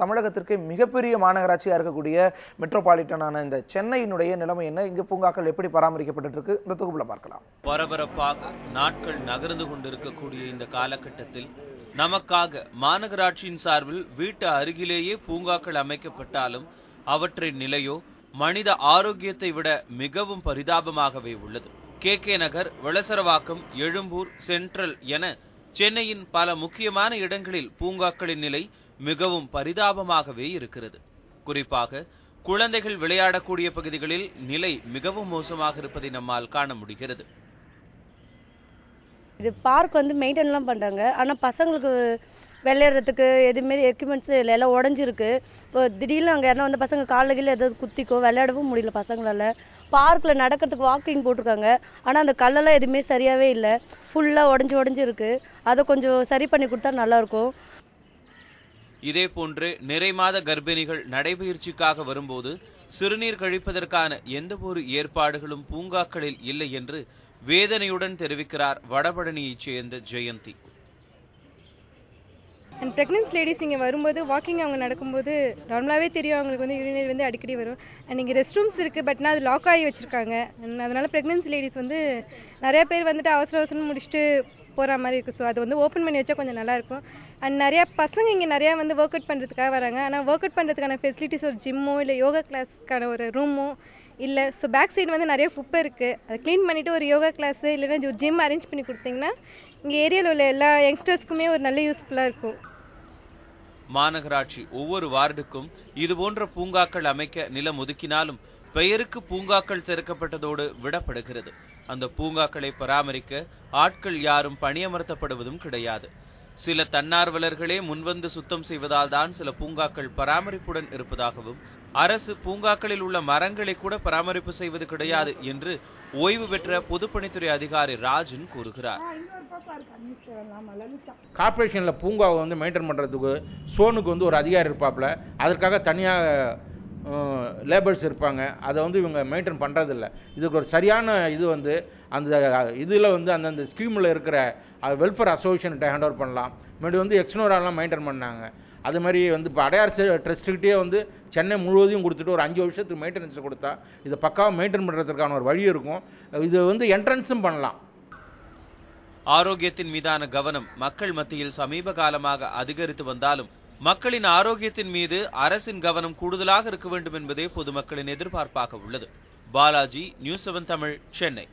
தமிழகத்திற்கு மிகப்பெரிய மாநகராட்சியாக இருக்கக்கூடிய மெட்ரோபாலிட்டனான இந்த சென்னையினுடைய நிலைமை என்ன? இங்கு பூங்காக்கள் எப்படி பராமரிக்கப்பட்டு இருக்கு இந்த தொகுப்புல பார்க்கலாம். பரபரப்பாக நாட்கள் நகர்ந்து கொண்டிருக்கக்கூடிய இந்த காலகட்டத்தில் நமக்காக மாநகராட்சியின் சார்பில் வீட்டு அருகிலேயே பூங்காக்கள் அமைக்கப்பட்டாலும் அவற்றின் நிலையோ மனித ஆரோக்கியத்தை விட மிகவும் பரிதாபமாகவே உள்ளது. K. K. Nagar Valasaravakkam Egmore Central என சென்னையின் பல முக்கியமான இடங்களில் பூங்காக்களின் நிலை மிகவும் பரிதாபமாகவே இருக்கிறது. குறிப்பாக குழந்தைகள் விளையாடக்கூடிய பகுதிகளில் நிலை மிகவும் மோசமாக இருப்பதை நம்மால் காண முடிகிறது. இது பார்க் வந்து மெயின்டைன்லாம் பண்ணுறாங்க ஆனால் பசங்களுக்கு விளையாடுறதுக்கு எதுவுமே எக்யூப்மெண்ட்ஸ் இல்லை. எல்லாம் உடஞ்சிருக்கு. இப்போ திடீர்னு அங்கே யாரும் வந்து பசங்க காலில் கீழே எதாவது குத்திக்கோ விளையாடவும் முடியல பசங்களால். பார்க்கில் நடக்கிறதுக்கு வாக்கிங் போட்டிருக்காங்க. ஆனால் அந்த கல்லெல்லாம் எதுவுமே சரியாகவே இல்லை. ஃபுல்லாக உடஞ்சி உடஞ்சிருக்கு அதை கொஞ்சம் சரி பண்ணி கொடுத்தா நல்லாயிருக்கும் இதே போன்று நிறை மாத கர்ப்பிணிகள் நடைபயிற்சிக்காக வரும்போது சிறுநீர் கழிப்பதற்கான எந்த ஒரு ஏற்பாடுகளும் பூங்காக்களில் இல்லை என்று வேதனையுடன் தெரிவிக்கிறார் வடபழனியைச் சேர்ந்த ஜெயந்தி. அண்ட் ப்ரெக்னென்ஸ் லேடிஸ் இங்கே வரும்போது வாக்கிங் அவங்க நடக்கும்போது நார்மலாகவே தெரியும் அவங்களுக்கு வந்து யூரினரி வந்து அடிக்கடி வரும். அண்ட் இங்கே ரெஸ்ட் ரூம்ஸ் இருக்குது பட் அது லாக் ஆகி வச்சுருக்காங்க. அதனால் ப்ரெக்னென்சி லேடிஸ் வந்து நிறையா பேர் வந்துட்டு அவசர அவசரம் முடிச்சுட்டு போகிற மாதிரி இருக்குது ஸோ அது வந்து ஓப்பன் பண்ணி வச்சா கொஞ்சம் நல்லாயிருக்கும் அண்ட் நிறையா பசங்க இங்கே நிறையா வந்து ஒர்க் அவுட் பண்ணுறதுக்காக வராங்க. ஆனால் ஒர்க் அவுட் பண்ணுறதுக்கான ஃபெசிலிட்டிஸ் ஒரு ஜிம்மோ இல்லை யோகா கிளாஸ்க்கான ஒரு ரூமோ இல்லை ஸோ பேக் சைடு வந்து நிறைய குப்பை இருக்குது அதை க்ளீன் பண்ணிவிட்டு ஒரு யோகா கிளாஸு இல்லைன்னா ஒரு ஜிம் அரேஞ்ச் பண்ணி கொடுத்தீங்கன்னா இங்கே ஏரியாவில் உள்ள எல்லா யங்ஸ்டர்ஸ்க்குமே ஒரு நல்ல யூஸ்ஃபுல்லாக இருக்கும். மாநகராட்சி ஒவ்வொரு வார்டுக்கும் இதுபோன்ற பூங்காக்கள் அமைக்க நிலம் ஒதுக்கினாலும் பெயருக்கு பூங்காக்கள் திறக்கப்பட்டதோடு விடப்படுகிறது. அந்த பூங்காக்களை பராமரிக்க ஆட்கள் யாரும் பணியமர்த்தப்படுவதும் கிடையாது. சில தன்னார்வலர்களே முன்வந்து சுத்தம் செய்வதால் தான் சில பூங்காக்கள் பராமரிப்புடன் இருப்பதாகவும் அரசு பூங்காக்களில் உள்ள மரங்களை கூட பராமரிப்பு செய்வது கிடையாது என்று ஓய்வு பெற்ற பொதுப்பணித்துறை அதிகாரி ராஜன் கூறுகிறார். கார்ப்பரேஷனில் பூங்காவை வந்து மெயின்டைன் பண்ணுறதுக்கு சோனுக்கு வந்து ஒரு அதிகாரி இருப்பாப்புல அதற்காக தனியாக லேபர்ஸ் இருப்பாங்க. அதை வந்து இவங்க மெயின்டைன் பண்ணுறதில்ல இதுக்கு ஒரு சரியான இது வந்து அந்த இதில் வந்து அந்தந்த ஸ்கீமில் இருக்கிற வெல்ஃபேர் அசோசியேஷன்கிட்ட ஹேண்ட் ஓவர் பண்ணலாம். முன்னாடி வந்து எக்ஸ்னோராலாம் மெயின்டைன் பண்ணாங்க. அது மாதிரி வந்து இப்போ அடையார் ட்ரஸ்ட்டுக்கிட்டே வந்து சென்னை முழுவதையும் கொடுத்துட்டு ஒரு அஞ்சு வருஷத்துக்கு மெயின்டெனன்ஸ் கொடுத்தா இதை பக்காவாக மெயின்டைன் பண்ணுறதுக்கான ஒரு வழி இருக்கும். இது வந்து என்ட்ரன்ஸும் பண்ணலாம். ஆரோக்கியத்தின் மீதான கவனம் மக்கள் மத்தியில் சமீப காலமாக அதிகரித்து வந்தாலும் மக்களின் ஆரோக்கியத்தின் மீது அரசின் கவனம் கூடுதலாக இருக்க வேண்டும் என்பதே பொதுமக்களின் எதிர்பார்ப்பாக உள்ளது. Balaji news seven Tamil Chennai.